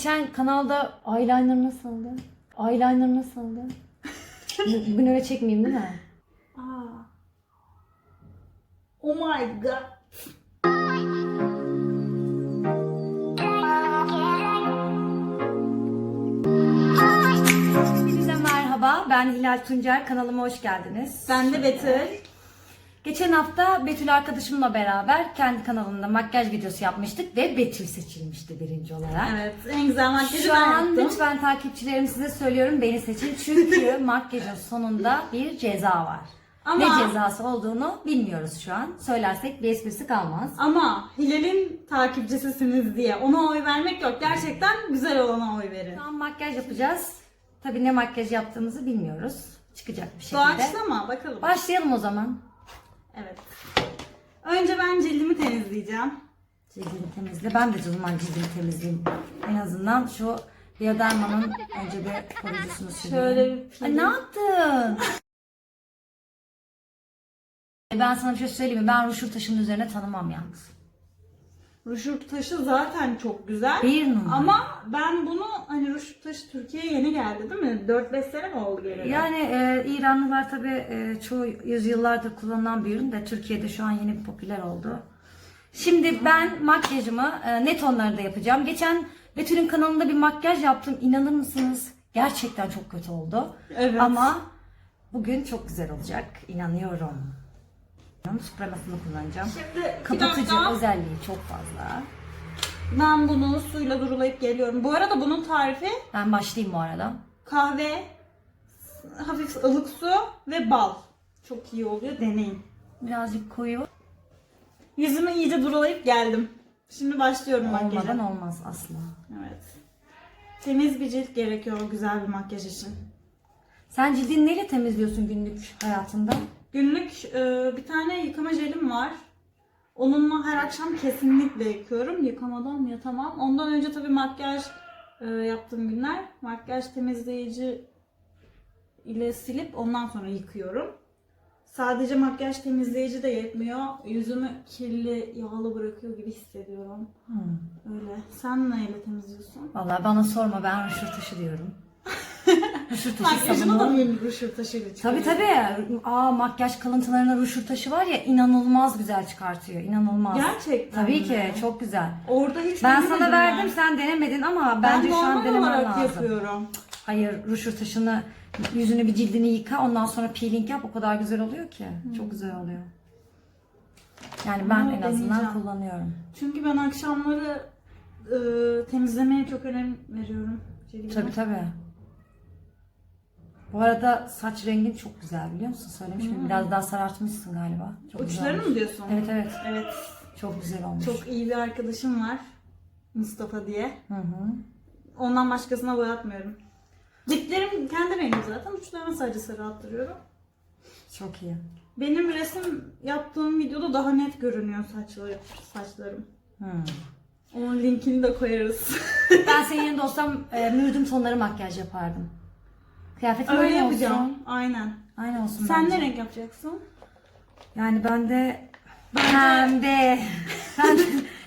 geçen kanalda eyeliner nasıldı? Eyeliner nasıldı? Bu- Bugün öyle çekmeyeyim değil mi? Aa. Oh my god. Hepinize merhaba. Ben Hilal Tuncer. Kanalıma hoş geldiniz. Ben de Betül. Geçen hafta Betül arkadaşımla beraber kendi kanalında makyaj videosu yapmıştık ve Betül seçilmişti birinci olarak. Evet, en güzel makyajı Şu ben an yaptım. lütfen takipçilerim size söylüyorum beni seçin. Çünkü makyajın sonunda bir ceza var. Ama- Ne cezası olduğunu bilmiyoruz şu an. Söylersek bir esprisi kalmaz. Ama Hilal'in takipçisisiniz diye ona oy vermek yok. Gerçekten güzel olana oy verin. Şu an makyaj yapacağız. Tabii ne makyaj yaptığımızı bilmiyoruz. Çıkacak bir şekilde. Doğaçlama bakalım. Başlayalım o zaman. Evet. Önce ben cildimi temizleyeceğim. Cildini temizle. Ben de zaman cildimi temizleyeyim. En azından şu Bioderma'nın önce bir koruyucusunu süreyim. Şöyle bir Ay, ne yaptın? ben sana bir şey söyleyeyim mi? Ben ruşur taşının üzerine tanımam yalnız. Ruşur taşı zaten çok güzel. Bir numara. Ama ben bunu hani ruşur taşı Türkiye'ye yeni geldi değil mi? 4-5 sene mi oldu geleli? Yani e, İranlılar tabii e, çoğu yüzyıllardır kullanılan bir ürün de Türkiye'de şu an yeni popüler oldu. Şimdi ben makyajımı e, ne tonlarda yapacağım. Geçen Betül'ün kanalında bir makyaj yaptım. İnanır mısınız? Gerçekten çok kötü oldu. Evet. Ama bugün çok güzel olacak. İnanıyorum. Supremasını kullanacağım. Şimdi Kapatıcı dakika. özelliği çok fazla. Ben bunu suyla durulayıp geliyorum. Bu arada bunun tarifi Ben başlayayım bu arada. kahve, hafif ılık su ve bal. Çok iyi oluyor. Deneyin. Birazcık koyu. Yüzümü iyice durulayıp geldim. Şimdi başlıyorum Olmadan makyaja. olmaz asla. Evet. Temiz bir cilt gerekiyor güzel bir makyaj için. Sen cildini neyle temizliyorsun günlük hayatında? Günlük e, bir tane yıkama jelim var. Onunla her akşam kesinlikle yıkıyorum. Yıkamadan yatamam. Ondan önce tabii makyaj e, yaptığım günler makyaj temizleyici ile silip ondan sonra yıkıyorum. Sadece makyaj temizleyici de yetmiyor. Yüzümü kirli, yağlı bırakıyor gibi hissediyorum. Hmm. Öyle. Sen neyle temizliyorsun? Vallahi bana sorma ben ruşur taşı diyorum. ruşur taşı Makyajını da sabunu. mı ruşur taşıyla Tabii çıkarıyorsun? tabii. Aa makyaj kalıntılarına ruşur taşı var ya inanılmaz güzel çıkartıyor. İnanılmaz. Gerçekten Tabii mi? ki çok güzel. Orada hiç Ben denemedim sana verdim sen denemedin ama Ben bence şu an normal denemen olarak lazım. yapıyorum. Hayır ruşur taşını yüzünü bir cildini yıka ondan sonra peeling yap o kadar güzel oluyor ki. Çok güzel oluyor. Yani ben Ama en azından deneyeceğim. kullanıyorum. Çünkü ben akşamları e, temizlemeye çok önem veriyorum. cildime. Tabii tabii. Bu arada saç rengin çok güzel biliyor musun? Söylemiş miyim? Biraz daha sarartmışsın galiba. Çok Uçlarını mı diyorsun? Evet evet. Evet. Çok güzel olmuş. Çok iyi bir arkadaşım var. Mustafa diye. Hı hı. Ondan başkasına boyatmıyorum. Diplerim kendi rengim zaten. Uçlarına sadece sarı attırıyorum. Çok iyi. Benim resim yaptığım videoda daha net görünüyor saçları, saçlarım. Hı. Onun linkini de koyarız. Ben senin yanında olsam e, mürdüm tonları makyaj yapardım. Kıyafetin Öyle aynı yapacağım. olsun. Aynen. Aynı olsun Sen bence. ne renk yapacaksın? Yani ben de pembe. Ben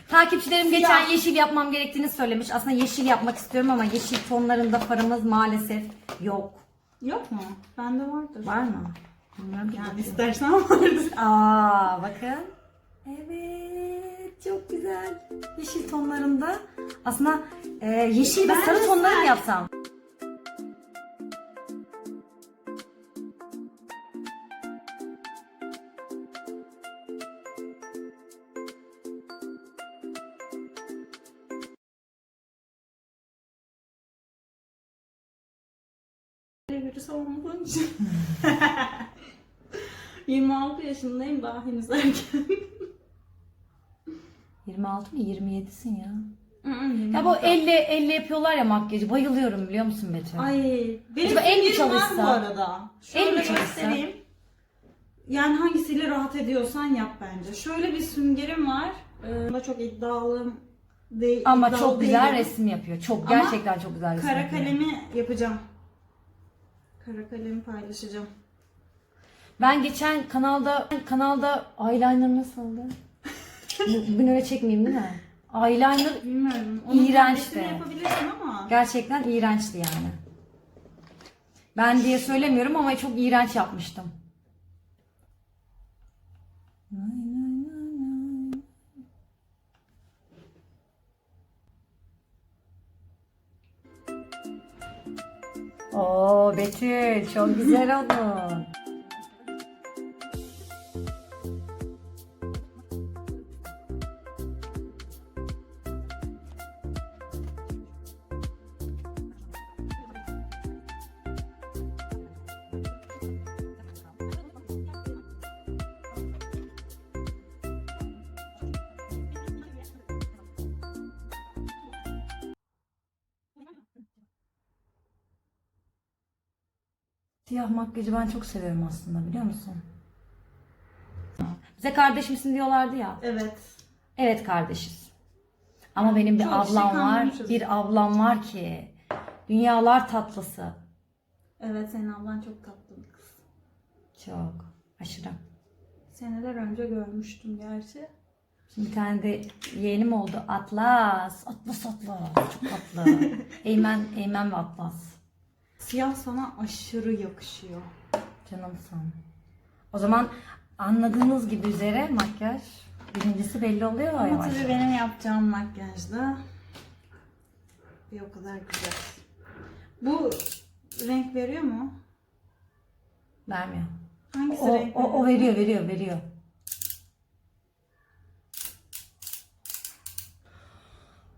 takipçilerim geçen Siyah. yeşil yapmam gerektiğini söylemiş. Aslında yeşil yapmak istiyorum ama yeşil tonlarında farımız maalesef yok. Yok mu? Bende vardır. Var mı? Bilmiyorum ki. Yani istersen vardır. Aa bakın. Evet çok güzel. Yeşil tonlarında. Aslında e, yeşil ve sarı tonları mı sen- yapsam? Birisi olmadığın için. 26 yaşındayım daha henüz erken. 26 mı 27'sin ya. ya bu elle elle yapıyorlar ya makyajı. Bayılıyorum biliyor musun Betül? Ay benim Acaba el mi var çalışsa? bu arada. Şöyle El mi çalışsa? göstereyim. Yani hangisiyle rahat ediyorsan yap bence. Şöyle bir süngerim var. Ee, bunda çok iddialım değil. Ama iddialı çok güzel değilim. resim yapıyor. Çok Ama gerçekten çok güzel resim Kara yapıyor. kalemi yapacağım. Kara kalemi paylaşacağım. Ben geçen kanalda kanalda eyeliner nasıldı? Bu- Bugün öyle çekmeyeyim değil mi? Eyeliner Bilmiyorum. Onun İğrençti. yapabilirsin ama Gerçekten iğrençti yani. Ben diye söylemiyorum ama çok iğrenç yapmıştım. Oo Betül çok güzel oldu. Siyah makyajı ben çok seviyorum aslında biliyor musun? Bize kardeş misin diyorlardı ya. Evet. Evet kardeşiz. Ama benim bir Çok ablam şık var. Bir ablam var ki dünyalar tatlısı. Evet senin ablan çok tatlı bir kız. Çok aşırı. Seneler önce görmüştüm gerçi. Şimdi bir tane de yeğenim oldu. Atlas. Atlas Atlas. Çok tatlı. Eymen, Eymen ve Atlas. Siyah sana aşırı yakışıyor. Canımsın. O zaman anladığınız gibi üzere makyaj birincisi belli oluyor Ama yavaş. tabii benim yapacağım makyajda bir o kadar güzel. Bu renk veriyor mu? Vermiyor. Hangisi O, renk o, o veriyor, veriyor, veriyor.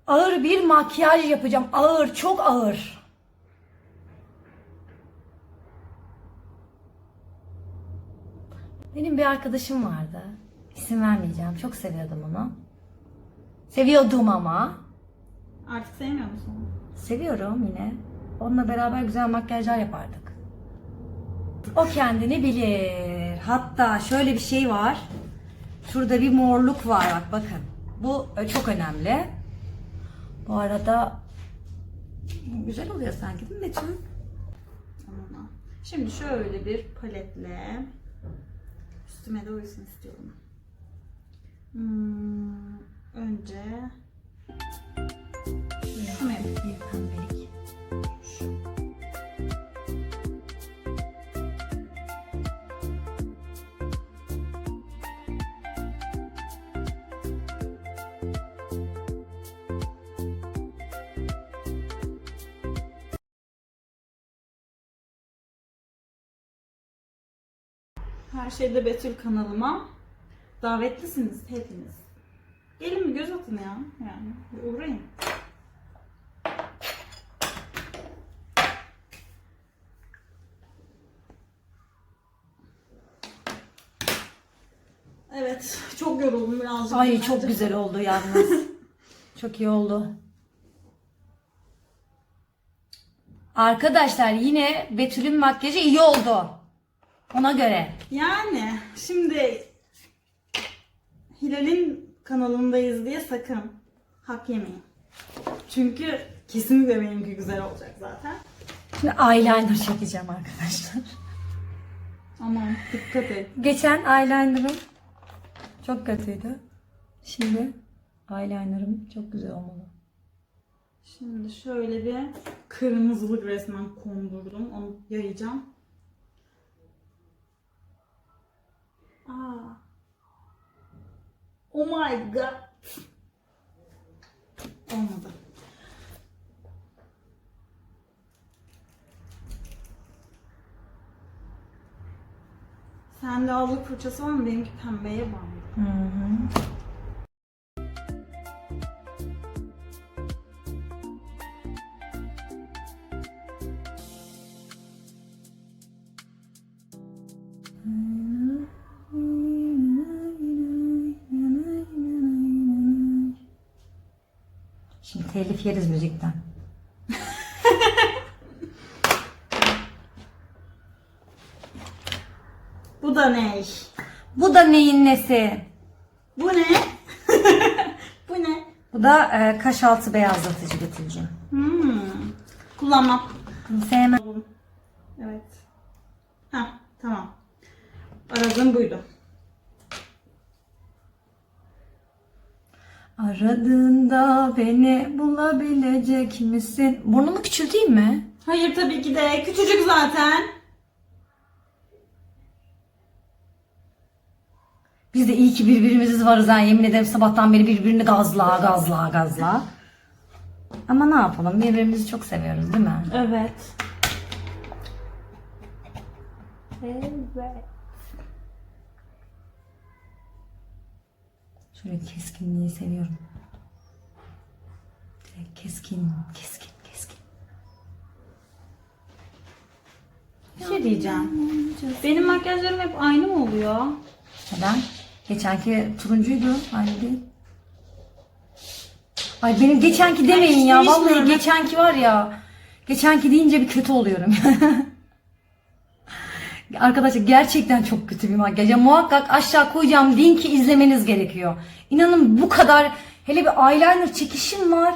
Ağır bir makyaj yapacağım. Ağır, çok ağır. Benim bir arkadaşım vardı. İsim vermeyeceğim. Çok seviyordum onu. Seviyordum ama. Artık sevmiyor musun? Seviyorum yine. Onunla beraber güzel makyajlar yapardık. O kendini bilir. Hatta şöyle bir şey var. Şurada bir morluk var bak bakın. Bu e, çok önemli. Bu arada güzel oluyor sanki değil mi Betül? Tamam. Şimdi şöyle bir paletle üstüme de uyusun istiyorum. Hmm, önce. Bir pembelik. Her şeyde Betül kanalıma davetlisiniz hepiniz. Gelin bir göz atın ya. Yani bir uğrayın. Evet, çok yoruldum birazcık. Ay bence. çok güzel oldu yalnız. çok iyi oldu. Arkadaşlar yine Betül'ün makyajı iyi oldu. Ona göre. Yani şimdi Hilal'in kanalındayız diye sakın hak yemeyin. Çünkü kesinlikle benimki güzel olacak zaten. Şimdi eyeliner çekeceğim arkadaşlar. Aman dikkat et. Geçen eyelinerım çok kötüydü. Şimdi eyelinerım çok güzel olmalı. Şimdi şöyle bir kırmızılık resmen kondurdum. Onu yayacağım. Aa. Oh my god. Olmadı. Sende allık fırçası var mı? Benimki pembeye bandı. Hı hı. Telif yeriz müzikten. Bu da ne? Bu da neyin nesi? Bu ne? Bu ne? Bu da e, kaş altı beyazlatıcı getireceğim. Hmm. Kullanmam. Bunu sevmem. Evet. Heh, tamam. Aradığım buydu. Aradığında beni bulabilecek misin? Burnumu küçülteyim mi? Hayır tabii ki de. Küçücük zaten. Biz de iyi ki birbirimiziz varız ha yemin ederim sabahtan beri birbirini gazla gazla gazla. Ama ne yapalım birbirimizi çok seviyoruz değil mi? Evet. Şöyle keskinliği seviyorum. Direkt keskin, keskin, keskin. Bir şey diyeceğim. Benim makyajlarım hep aynı mı oluyor? Neden? Geçenki turuncuydu, aynı değil. Ay benim geçenki demeyin ya. Vallahi geçenki var ya. Geçenki deyince bir kötü oluyorum. Arkadaşlar gerçekten çok kötü bir makyaj. Ya muhakkak aşağı koyacağım linki izlemeniz gerekiyor. İnanın bu kadar hele bir eyeliner çekişim var.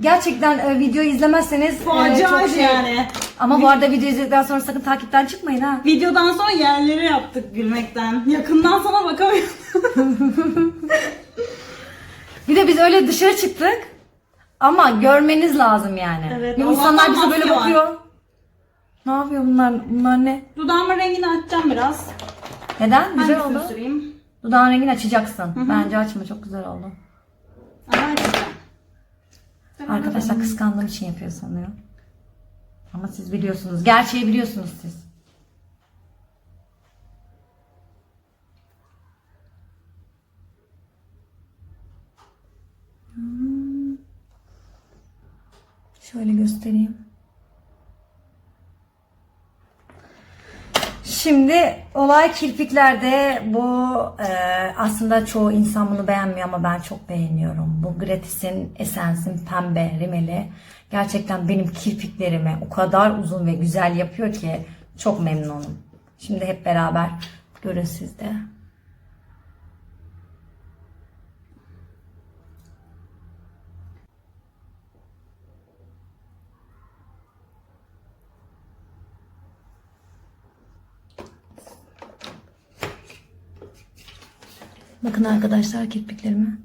Gerçekten e, videoyu izlemezseniz e, çok şey. yani. Ama bu arada video izledikten sonra sakın takipten çıkmayın ha. Videodan sonra yerleri yaptık gülmekten. Yakından sana bakamıyorum. Bir de biz öyle dışarı çıktık. Ama görmeniz lazım yani. Evet, Ya Allah'tan insanlar bize böyle maske var. bakıyor. Ne yapıyor bunlar? Bunlar ne? Dudağımın rengini açacağım biraz. Neden? Güzel Hangisini oldu. süreyim? Dudağın rengini açacaksın. Bence açma çok güzel oldu. Ama açacağım. Arkadaşlar kıskandığım için yapıyor sanıyor. Ama siz biliyorsunuz. Gerçeği biliyorsunuz siz. Hmm. Şöyle göstereyim. Şimdi olay kirpiklerde bu e, aslında çoğu insan bunu beğenmiyor ama ben çok beğeniyorum. Bu Gratis'in Essence'in pembe rimeli gerçekten benim kirpiklerimi o kadar uzun ve güzel yapıyor ki çok memnunum. Şimdi hep beraber görün siz de. Bakın arkadaşlar kirpiklerime.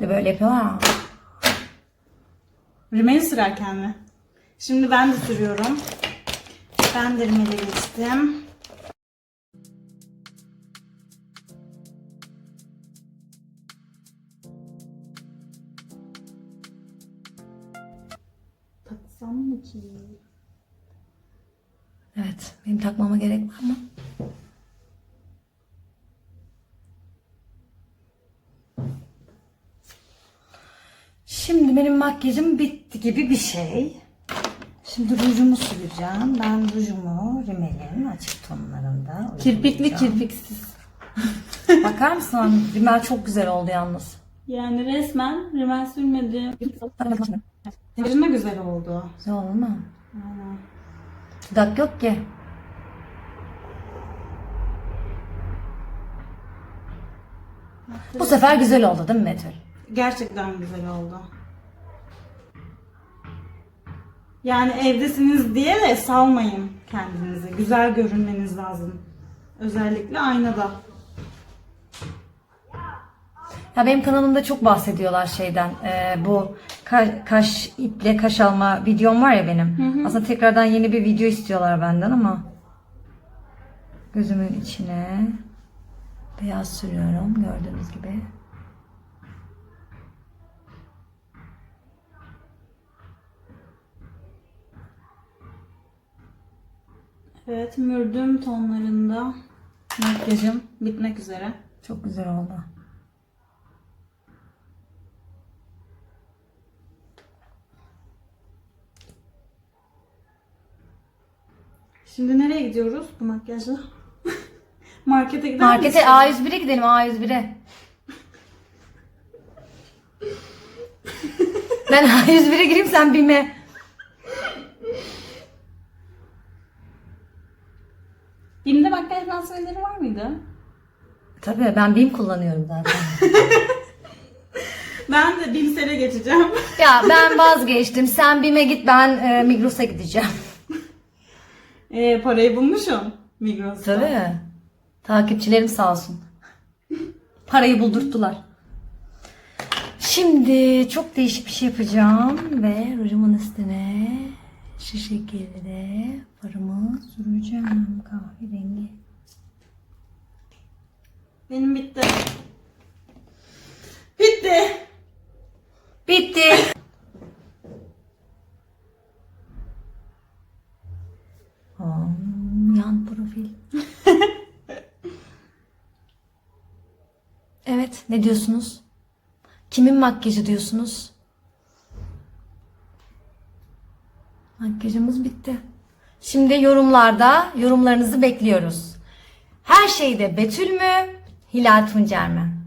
De böyle yapıyorlar ha. Rimeli sürerken mi? Şimdi ben de sürüyorum. Ben de rimeli geçtim. Ki? Evet, benim takmama gerek var mı? Şimdi benim makyajım bitti gibi bir şey. Şimdi rujumu süreceğim. Ben rujumu rimelin açık tonlarında Kirpikli kirpiksiz. Bakar mısın? Rimel çok güzel oldu yalnız. Yani resmen rimel sürmedim. Makyajın da güzel oldu. Güzel oldu mu? Aynen. Dudak yok ki. Bu sefer güzel oldu değil mi Betül? Gerçekten güzel oldu. Yani evdesiniz diye de salmayın kendinizi. Güzel görünmeniz lazım. Özellikle aynada. Ya benim kanalımda çok bahsediyorlar şeyden. Ee, bu ka- kaş iple kaş alma videom var ya benim. Aslında tekrardan yeni bir video istiyorlar benden ama gözümün içine beyaz sürüyorum gördüğünüz gibi. Evet mürdüm tonlarında makyajım bitmek üzere. Çok güzel oldu. Şimdi nereye gidiyoruz bu makyajla? Markete gider Markete misin? A101'e gidelim A101'e. ben A101'e gireyim sen bilme. Bim'de makyaj malzemeleri var mıydı? Tabii ben BİM kullanıyorum zaten. Ben de Bimsel'e geçeceğim. Ya ben vazgeçtim. Sen BİM'e git ben e, Migros'a gideceğim. Ee, parayı bulmuşum Migros'ta. Tabii. Takipçilerim sağ olsun. Parayı buldurttular. Şimdi çok değişik bir şey yapacağım ve rujumun üstüne şu şekilde farımı süreceğim kahverengi. Benim. Bitti. Bitti. Aa, yan profil. Evet, ne diyorsunuz? Kimin makyajı diyorsunuz? Makyajımız bitti. Şimdi yorumlarda yorumlarınızı bekliyoruz. Her şeyde Betül mü, Hilal Tuncer mi?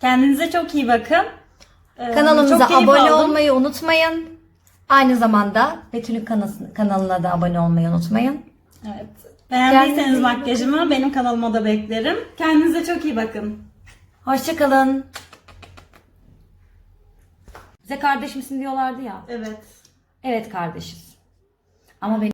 Kendinize çok iyi bakın. Ee, Kanalımıza çok abone aldım. olmayı unutmayın. Aynı zamanda Betül'ün kanalına da abone olmayı unutmayın. Evet. Beğendiyseniz Kendinize makyajımı benim kanalıma da beklerim. Kendinize çok iyi bakın. Hoşçakalın. Bize kardeşimsin diyorlardı ya. Evet. Evet kardeşiz. Ama benim